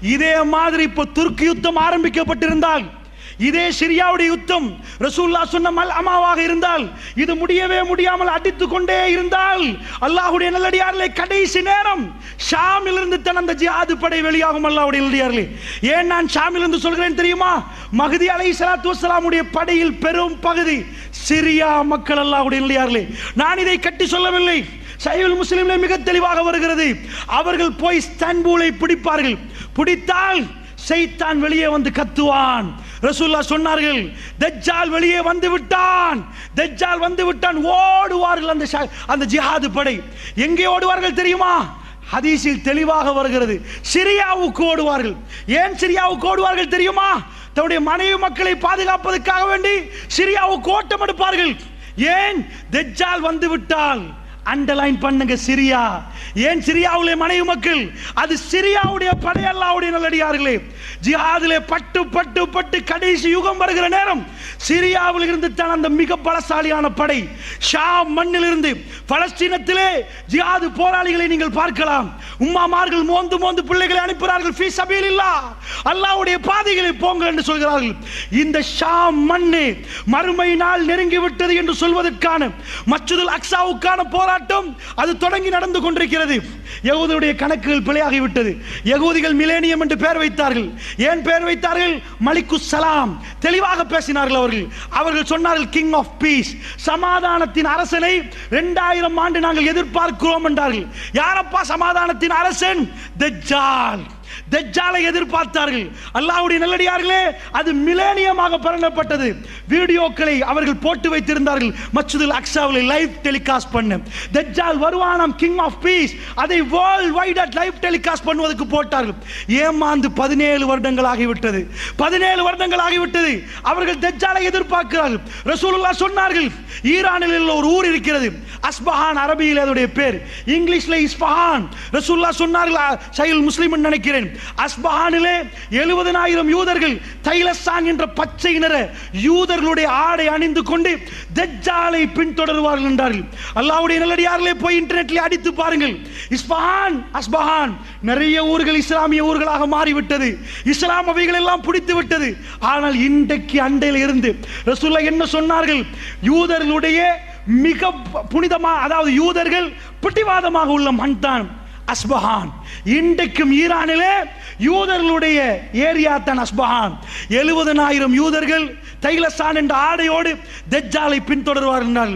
இதே மாதிரி இப்போ துர்க்கி யுத்தம் ஆரம்பிக்கப்பட்டிருந்தால் இதே சிரியாவுடைய யுத்தம் ரசூல்லா சொன்ன மல் அமாவாக இருந்தால் இது முடியவே முடியாமல் அடித்து கொண்டே இருந்தால் அல்லாஹ்வுடைய நல்லடியார்களே கடைசி நேரம் ஷாமிலிருந்து தன் அந்த ஜிஹாது படை வெளியாகும் அல்லாஹுடைய நல்லடியார்களே. ஏன் நான் ஷாமிலிருந்து சொல்கிறேன் தெரியுமா? மகதி அலை சலாத்து வசலாமுடைய படையில் பெரும் பகுதி சிரியா மக்கள் அல்லாஹ்வுடைய நல்லடியார்களே. நான் இதை கட்டி சொல்லவில்லை. சைவல் முஸ்லிம்ல மிக தெளிவாக வருகிறது. அவர்கள் போய் ஸ்தன்பூலை பிடிப்பார்கள். பிடித்தால் சைத்தான் வெளியே வந்து கத்துவான். ரசூல்லா சொன்னார்கள் தஜ்ஜால் வெளியே வந்து விட்டான். தஜ்ஜால் வந்து விட்டான். ஓடுவார்கள் அந்த ஷா- அந்த ஜிஹாது படை. எங்கே ஓடுவார்கள் தெரியுமா? ஹதீஸில் தெளிவாக வருகிறது. சிரியாவுக்கு ஓடுவார்கள். ஏன் சிரியாவுக்கு ஓடுவார்கள் தெரியுமா? தன்னுடைய மனைவி மக்களை பாதுகாப்பதற்காக வேண்டி சிரியாவுக்கு ஓட்டம் எடுப்பார்கள். ஏன்? தெஜ்ஜால் வந்துவிட்டால் அண்டர்லைன் பண்ணுங்க சிரியா. ஏன் சிரியாவுடைய மனைவி மக்கள்? அது சிரியாவுடைய படையல்லாவுடைய நல்லடியார்களே. ஜிஹாதிலே பட்டு பட்டு பட்டு கடைசி யுகம் வருகிற நேரம் சிரியாவில் இருந்து தான் அந்த மிக பலசாலியான படை ஷாம் மண்ணில் இருந்து பலஸ்தீனத்திலே ஜிஹாது போராளிகளை நீங்கள் பார்க்கலாம். உம்மாமார்கள் மோந்து மோந்து பிள்ளைகளை அனுப்புகிறார்கள். ஃபீ இல்லா அல்லாஹ்வுடைய பாதைகளை போங்க என்று சொல்கிறார்கள். இந்த ஷாம் மண்ணு மறுமை நாள் நெருங்கி விட்டது என்று சொல்வதற்கான மச்சுதல் அக்ஸாவுக்கான போராட்டம் அது தொடங்கி நடந்து கொண்டிருக்கிறது. யகூதியுடைய கணக்குகள் பிழையாகிவிட்டது. யகுதிகள் யகூதிகள் மிலேனியம் என்று பெயர் வைத்தார்கள். ஏன் பெயர் வைத்தார்கள்? மலிக்கு சலாம். தெளிவாக பேசினார்கள் அவர்கள். அவர்கள் சொன்னார்கள் கிங் ஆஃப் பீஸ் சமாதானத்தின் அரசனை இரண்டாயிரம் ஆண்டு நாங்கள் எதிர்பார்க்கிறோம் என்றார்கள். யாரப்பா சமாதானத்தின் அரசன்? தஜ்ஜால். தஜ்ஜாலை எதிர்பார்த்தார்கள். அல்லாவுடைய நல்லடியார்களே அது மிலேனியமாக பரண்டப்பட்டது வீடியோக்களை அவர்கள் போட்டு வைத்திருந்தார்கள். மச்சுதில் அக்ஷாவில் லைவ் டெலிகாஸ்ட் பண்ண. தஜ்ஜால் வருவானாம் கிங் ஆஃப் பீஸ் அதை வேர்ல்ட் வைட் லைவ் டெலிகாஸ்ட் பண்ணுவதற்கு போட்டார்கள். ஏமாந்து பதினேழு வருடங்கள் ஆகிவிட்டது பதினேழு வருடங்கள் ஆகிவிட்டது அவர்கள் தஜ்ஜாலை எதிர்பார்க்கிறார்கள். ரசூலுல்லா சொன்னார்கள் ஈரானில் உள்ள ஒரு ஊர் இருக்கிறது. அஸ்பஹான் அரபியில் அதனுடைய பேர். இங்கிலீஷில் இஸ்பஹான். ரசூல்லா சொன்னார்கள் சைல் முஸ்லீம் நினைக்கிறேன். அஸ்பஹானிலே எழுபதனாயிரம் யூதர்கள் தைலசான் என்ற பச்சை நிற யூதர்களுடைய ஆடை அணிந்து கொண்டு தஜ்ஜாலை பின்தொடருவார்கள் என்றார்கள். அல்லாவுடைய நல்லடியார்களே போய் இன்டர்நெட்ல அடித்து பாருங்கள். இஸ்பஹான் அஸ்பஹான் நிறைய ஊர்கள் இஸ்லாமிய ஊர்களாக மாறிவிட்டது. இஸ்லாம் அவைகள் எல்லாம் பிடித்து விட்டது. ஆனால் இன்றைக்கு அண்டையில் இருந்து ரசூல்லா என்ன சொன்னார்கள்? யூதர்களுடைய மிக புனிதமா அதாவது யூதர்கள் பிடிவாதமாக உள்ள மண் தான் அஸ்பஹான். இன்றைக்கும் ஈரானிலே யூதர்களுடைய ஏரியா தான் அஸ்பஹான். எழுபதனாயிரம் யூதர்கள் தைலசான் என்ற ஆடையோடு தஜ்ஜாலை பின்தொடர்வார்கள்